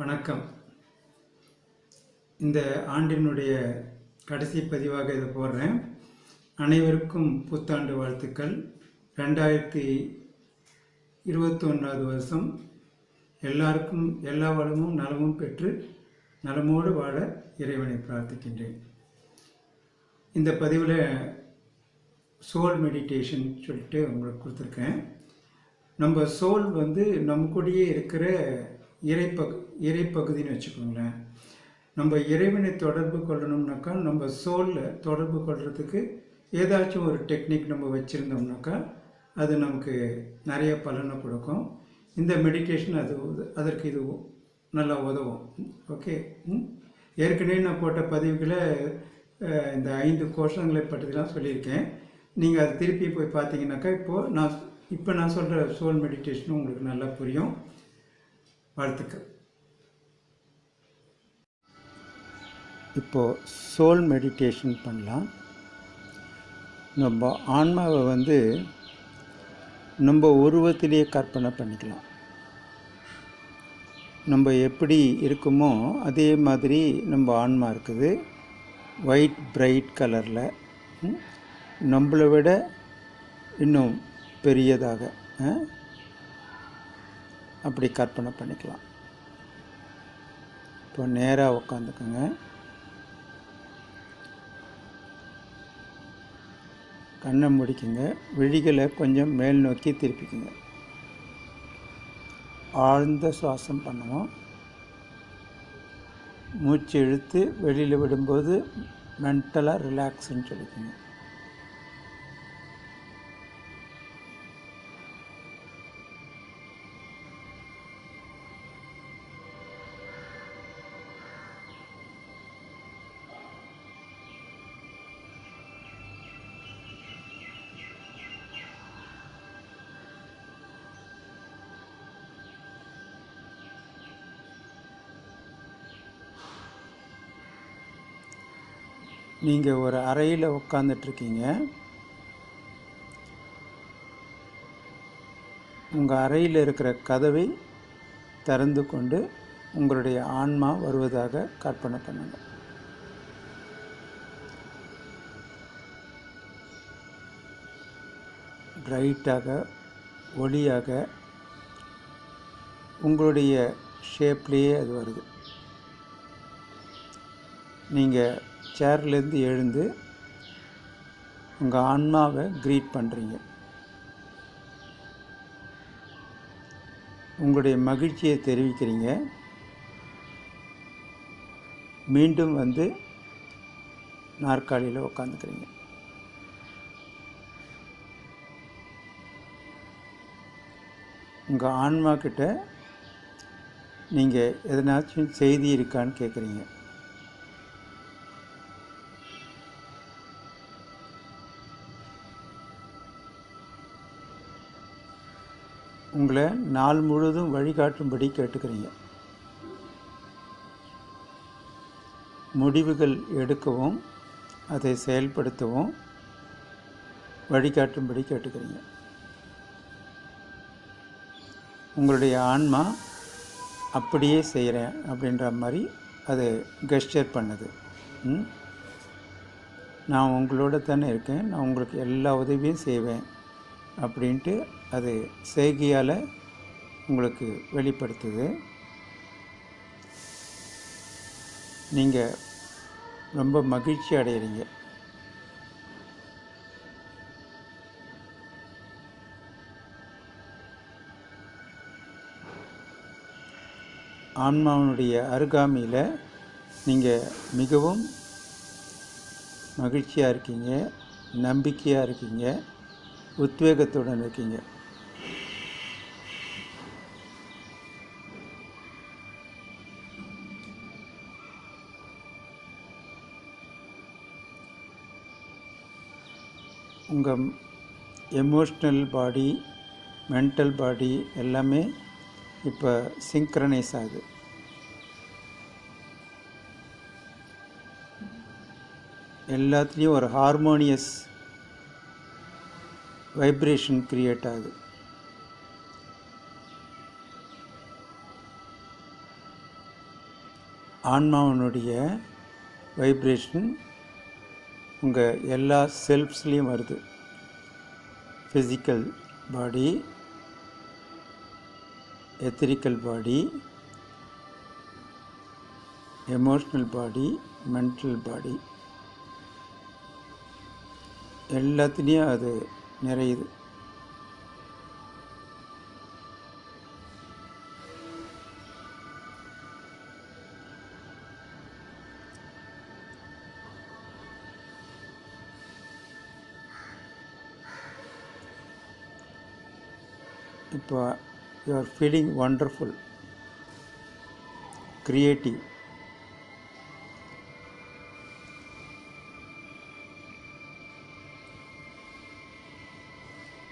வணக்கம். இந்த ஆண்டினுடைய கடைசி பதிவாக இதை போடுறேன். அனைவருக்கும் புத்தாண்டு வாழ்த்துக்கள். ரெண்டாயிரத்தி இருபத்தொன்றாவது வருஷம் எல்லாருக்கும் எல்லா வளமும் நலமும் பெற்று நலமோடு வாழ இறைவனை பிரார்த்திக்கின்றேன். இந்த பதிவில் சோல் மெடிடேஷன் சொல்லிட்டு உங்களுக்கு கொடுத்துருக்கேன். நம்ம சோல் வந்து நம்ம கூடயே இருக்கிற இறைப்பகு இறைப்பகுதின்னு வச்சுக்கோங்களேன். நம்ம இறைவனை தொடர்பு கொள்ளணும்னாக்கா நம்ம சோலில் தொடர்பு கொள்றதுக்கு ஏதாச்சும் ஒரு டெக்னிக் நம்ம வச்சுருந்தோம்னாக்கா அது நமக்கு நிறைய பலனை கொடுக்கும். இந்த மெடிடேஷன் அது உத- அதற்கு இது நல்லா உதவும். ஓகே? ம்? ஏற்கனவே நான் போட்ட பதிவுகளை இந்த ஐந்து கோஷங்களை பற்றிலாம் சொல்லியிருக்கேன். நீங்கள் அது திருப்பி போய் பார்த்தீங்கன்னாக்கா இப்போது நான் இப்போ நான் சொல்கிற சோல் மெடிடேஷனும் உங்களுக்கு நல்லா புரியும். வாழ்த்துக்கள். இப்போது சோல் மெடிடேஷன் பண்ணலாம். நம்ம ஆன்மாவை வந்து நம்ம உருவத்திலேயே கற்பனை பண்ணிக்கலாம். நம்ம எப்படி இருக்குமோ அதே மாதிரி நம்ம ஆன்மா இருக்குது. ஒயிட் பிரைட் கலரில் நம்மளை விட இன்னும் பெரியதாக அப்படி கற்பனை பண்ணிக்கலாம். இப்போ நேராக உட்காந்துக்குங்க கண்ணை முடிக்குங்க. விழிகளை கொஞ்சம் மேல் நோக்கி திருப்பிக்குங்க. ஆழ்ந்த சுவாசம் பண்ணுவோம் மூச்சு இழுத்து வெளியில் விடும்போது மென்டலாக ரிலாக்ஸ்ன்னு சொல்லிக்கோங்க. நீங்கள் ஒரு அறையில் உட்காந்துட்ருக்கீங்க உங்கள் அறையில் இருக்கிற கதவை திறந்து கொண்டு உங்களுடைய ஆன்மா வருவதாக கற்பனை பண்ணுங்க. பிரைட்டாக ஒளியாக உங்களுடைய ஷேப்லேயே அது வருது. நீங்கள் சேர்லேருந்து எழுந்து உங்கள் ஆன்மாவை க்ரீட் பண்ணுறீங்க உங்களுடைய மகிழ்ச்சியை தெரிவிக்கிறீங்க. மீண்டும் வந்து நாற்காலியில் உட்காந்துக்கிறீங்க உங்கள் ஆன்மா கிட்ட நீங்கள் எதனாச்சும் செய்தி இருக்கான்னு கேட்குறீங்க உங்களை நாள் முழுவதும் வழிகாட்டும்படி கேட்டுக்கிறீங்க. முடிவுகள் எடுக்கவும் அதை செயல்படுத்தவும் வழிகாட்டும்படி கேட்டுக்கிறீங்க. உங்களுடைய ஆன்மா அப்படியே செய்கிறேன் அப்படின்ற மாதிரி அது கெஸ்டர் பண்ணுது. நான் உங்களோட தானே இருக்கேன். நான் உங்களுக்கு எல்லா உதவியும் செய்வேன். அப்படின்ட்டு அது செய்கையால் உங்களுக்கு வெளிப்படுத்துது. நீங்கள் ரொம்ப மகிழ்ச்சி அடைகிறீங்க ஆன்மாவினுடைய அருகாமையில் நீங்கள் மிகவும் மகிழ்ச்சியாக இருக்கீங்க நம்பிக்கையாக இருக்கீங்க. உத்வேகத்துடன் இருக்கீங்க. உங்கள் எமோஷ்னல் பாடி மென்டல் பாடி எல்லாமே இப்போ சிங்க்ரனைஸ் ஆகுது. எல்லாத்துலேயும் ஒரு ஹார்மோனியஸ் வைப்ரேஷன் க்ரியேட் ஆகுது. ஆன்மாவனுடைய வைப்ரேஷன் உங்கள் எல்லா செல்ஃப்ஸ்லேயும் வருது. Physical body ethical body emotional body mental body எல்லாத்துலேயும் அது நிறையுது. இப்போ you are feeling wonderful creative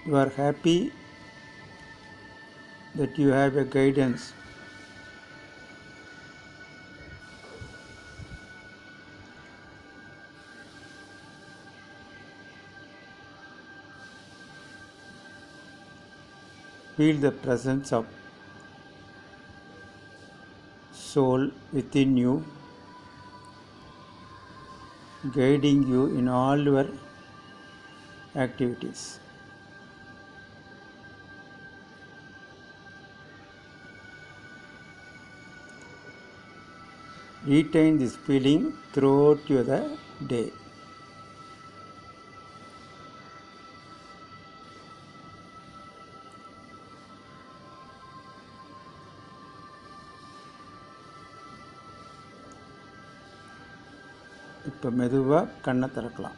you are happy that you have a guidance. Feel the presence of soul within you guiding you in all your activities retain this feeling throughout your the day இப்போ மெதுவாக கண்ணை திறக்கலாம்